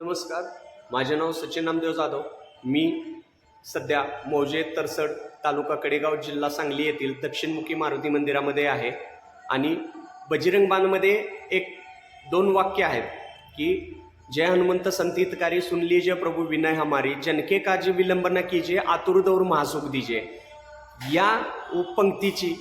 नमस्कार माझे नाव सचिन नामदेव जाधव. मी सध्या मौजे तरसड तालुका कडेगाव जिल्हा सांगली येथील दक्षिणमुखी मारुती मंदिरामध्ये आहे आणि बजरंग बाणमध्ये एक दोन वाक्य आहेत की जय हनुमंत संतीतकारी सुन लीजिए प्रभू विनय हमारी जनके काजी विलंब न कीजिए आतुर दौर महासुख दीजिए. या पंक्तीची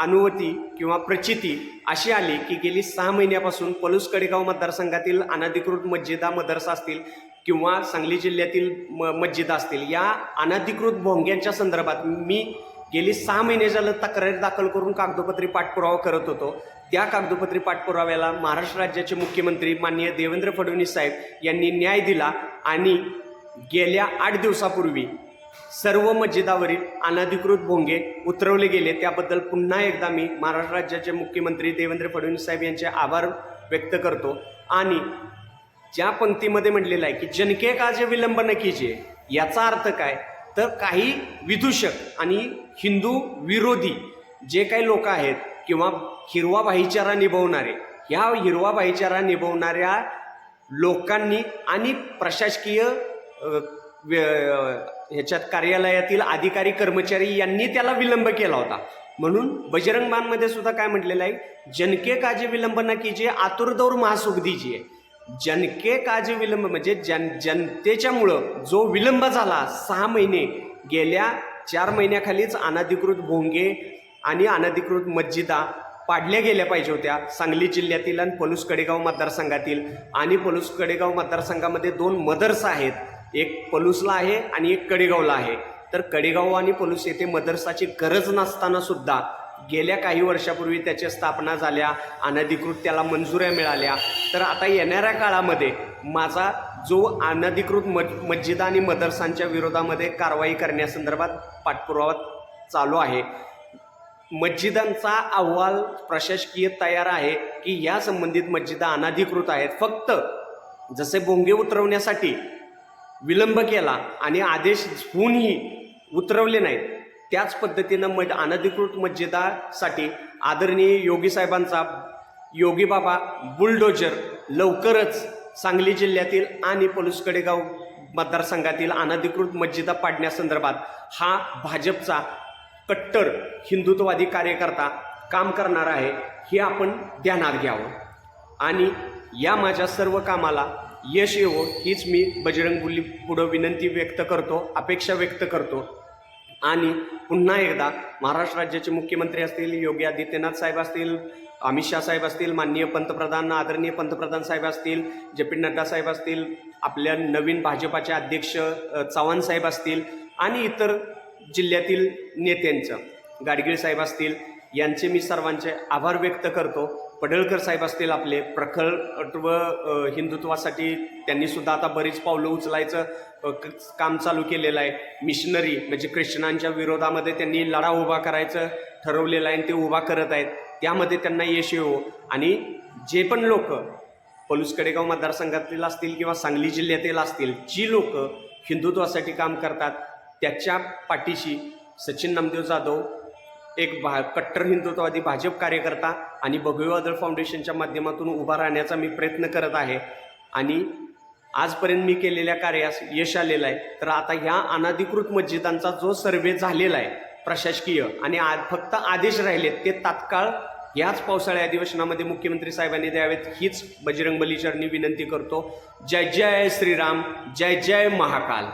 अनुवती किंवा प्रचिती अशी आली की गेली सहा महिन्यापासून पलूस कडेगाव मतदारसंघातील अनधिकृत मस्जिदा मदरसा असतील किंवा सांगली जिल्ह्यातील म मस्जिदा असतील. या अनधिकृत भोंग्यांच्या संदर्भात मी गेली सहा महिने झालं तक्रारी दाखल करून कागदोपत्री पाठपुरावा करत होतो. त्या कागदोपत्री पाठपुराव्याला महाराष्ट्र राज्याचे मुख्यमंत्री माननीय देवेंद्र फडणवीस साहेब यांनी न्याय दिला आणि गेल्या आठ दिवसापूर्वी सर्व मस्जिदावरील अनधिकृत भोंगे उतरवले गेले. त्याबद्दल पुन्हा एकदा मी महाराष्ट्र राज्याचे मुख्यमंत्री देवेंद्र फडणवीस साहेब यांचे आभार व्यक्त करतो. आणि ज्या पंक्तीमध्ये म्हटलेलं आहे की जनके काजे विलंब न याचा अर्थ काय? तर काही विदूषक आणि हिंदू विरोधी जे काही लोक आहेत किंवा हिरवा भाईचारा निभवणारे ह्या हिरवा भाईचारा निभवणाऱ्या लोकांनी आणि प्रशासकीय ह्याच्यात कार्यालयातील अधिकारी कर्मचारी यांनी त्याला विलंब केला होता. म्हणून बजरंग मानमध्ये सुद्धा काय म्हटलेलं आहे? जनके काजे विलंब न जे आतुरदौर महासुख दीजिए. जनके काजे विलंब म्हणजे जन जनतेच्यामुळं जो विलंब झाला सहा महिने. गेल्या चार महिन्याखालीच अनधिकृत भोंगे आणि अनधिकृत मस्जिदा पाडल्या गेल्या पाहिजे होत्या. सांगली जिल्ह्यातील आणि पलूस कडेगाव मतदारसंघातील. आणि पलूस कडेगाव मतदारसंघामध्ये दोन मदरसा आहेत. एक पलूसला आहे आणि एक कडेगावला आहे. तर कडेगाव आणि पलूस येथे मदरसाची गरज नसताना सुद्धा गेल्या काही वर्षापूर्वी त्याच्या स्थापना झाल्या अनधिकृत त्याला मंजुऱ्या मिळाल्या. तर आता येणाऱ्या काळामध्ये माझा जो अनधिकृत मज मस्जिद आणि मदरसांच्या विरोधामध्ये कारवाई करण्यासंदर्भात पाठपुरावा चालू आहे. मस्जिदांचा अहवाल प्रशासकीय तयार आहे की या संबंधित मस्जिदा अनधिकृत आहेत. फक्त जसे भोंगे उतरवण्यासाठी विलंब केला आणि आदेश होऊनही उतरवले नाहीत. त्याच पद्धतीनं मज अनधिकृत मस्जिदासाठी आदरणीय योगी साहेबांचा योगी बाबा बुलडोजर लवकरच सांगली जिल्ह्यातील आणि पलूस कडेगाव मतदारसंघातील अनधिकृत मस्जिदा पाडण्यासंदर्भात हा भाजपचा कट्टर हिंदुत्ववादी कार्यकर्ता काम करणार आहे हे आपण ध्यानात घ्यावं. आणि या माझ्या सर्व कामाला यश येवो हीच मी बजरंग पुढं विनंती व्यक्त करतो अपेक्षा व्यक्त करतो. आणि पुन्हा एकदा महाराष्ट्र राज्याचे मुख्यमंत्री असतील योगी आदित्यनाथ साहेब असतील अमित शाह साहेब असतील माननीय पंतप्रधान आदरणीय पंतप्रधान साहेब असतील जे पी नड्डा साहेब असतील आपल्या नवीन भाजपाचे अध्यक्ष चव्हाण साहेब असतील आणि इतर जिल्ह्यातील नेत्यांचं गाडगीळ साहेब असतील यांचे मी सर्वांचे आभार व्यक्त करतो. पडळकर साहेब असतील आपले प्रखर व हिंदुत्वासाठी त्यांनी सुद्धा आता बरीच पावलं उचलायचं काम चालू केलेलं आहे. मिशनरी म्हणजे ख्रिश्चनांच्या विरोधामध्ये त्यांनी लढा उभा करायचं ठरवलेलं आहे आणि ते उभा करत आहेत. त्यामध्ये त्यांना यश येवो. आणि जे पण लोक पलूस कडेगाव मतदारसंघातील असतील किंवा सांगली जिल्ह्यातील असतील जी लोक हिंदुत्वासाठी काम करतात त्याच्या पाठीशी सचिन नामदेव जाधव एक भा कट्टर हिंदुत्ववादी भाजप कार्यकर्ता आणि भगवीवादळ फाउंडेशनच्या माध्यमातून उभा राहण्याचा मी प्रयत्न करत आहे. आणि आजपर्यंत मी केलेल्या कार्यास यश आलेलं आहे. तर आता ह्या अनधिकृत मस्जिदांचा जो सर्वे झालेला आहे प्रशासकीय आणि आ फक्त आदेश राहिलेत ते तात्काळ याच पावसाळ्या अधिवेशनामध्ये मुख्यमंत्री साहेबांनी द्यावेत हीच बजरंग बलीचरणी विनंती करतो. जय जय श्रीराम जय जय महाकाल.